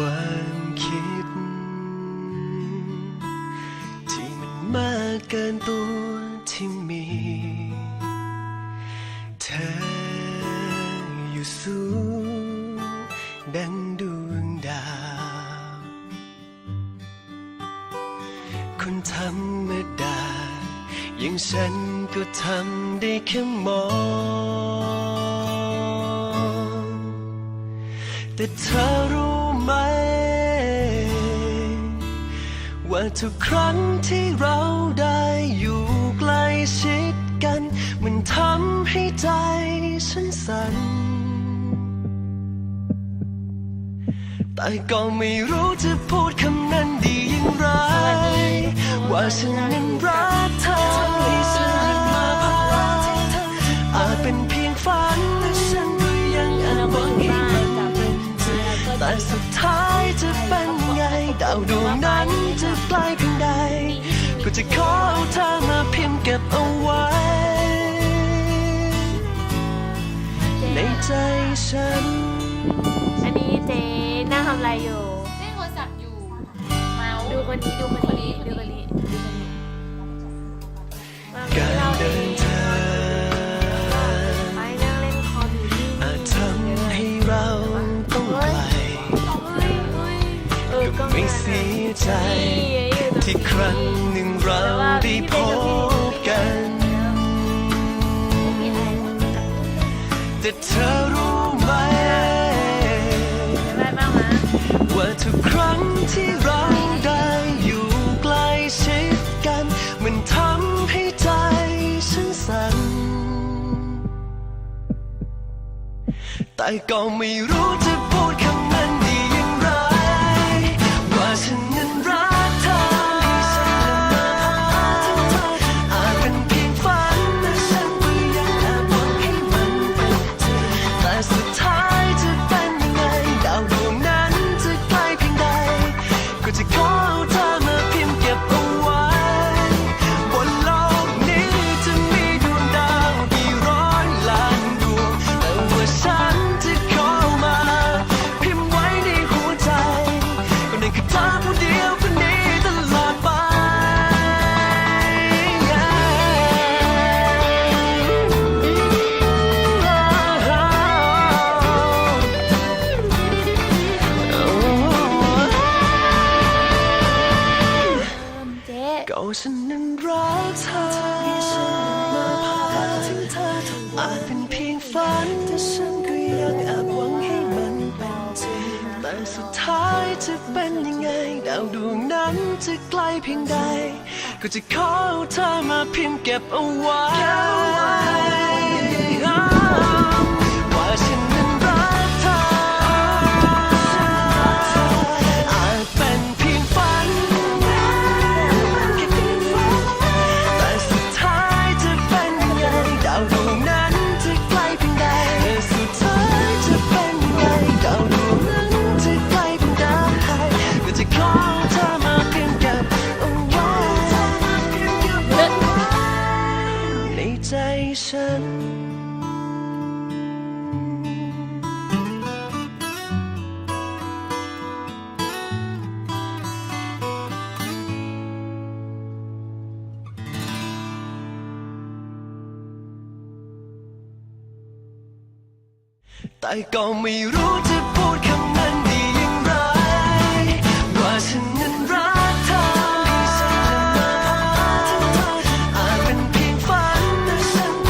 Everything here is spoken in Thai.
ความคิด ที่มันมากเกินตัวที่มี เธออยู่สูงดังดวงดาว คนธรรมดาอย่างฉันก็ทำได้แค่มอง แต่เธอรู้ ไหม ว่าทุกครั้งที่เราได้อยู่ใกล้ชิดกัน มันทำให้ใจฉันสั่น แต่ก็ไม่รู้จะพูดคำนั้นดีอย่างไร ว่าฉันนั้นรักเธอที่ฉันยังมาพักรักที่เธออาจเป็นเพียงฝันแต่ฉันก็ยังอาจหวังให้มันเป็นจริง แต่สุดท้ายจะเป็นไงดาวดวงนั้นจะไกลเพียงใด ก็จะขอเอาเธอมาเพียงเก็บเอาไว้ ในใจฉัน อันนี้เจ๊นั่งทำอะไรอยู่ เล่นโทรศัพท์อยู่ เมาส์ดูคนนี้ดูคนนี้ดูคนนี้ดูคนนี้มาการเราเอเดินทาง ไม่เสียใจ ที่ครั้งหนึ่งเราได้พบกัน แต่เธอรู้ไหม ว่าทุกครั้งที่เราได้อยู่ใกล้ชิดกัน มันทำให้ใจฉันสั่น แต่ก็ไม่รู้ ผู้เดียวคนนี้ตลอดไป เจ๊ก็ฉันนั้นรักเธอที่ฉันมาพักถึงเธออาจเป็นเพียงฝันแต่ฉัน จะเป็นยังไง ดาวดวงนั้นจะไกลเพียงใด ก็จะขอเอาเธอมาพิมพ์เก็บเอาไว้ แต่ก็ไม่รู้จะพูดคำ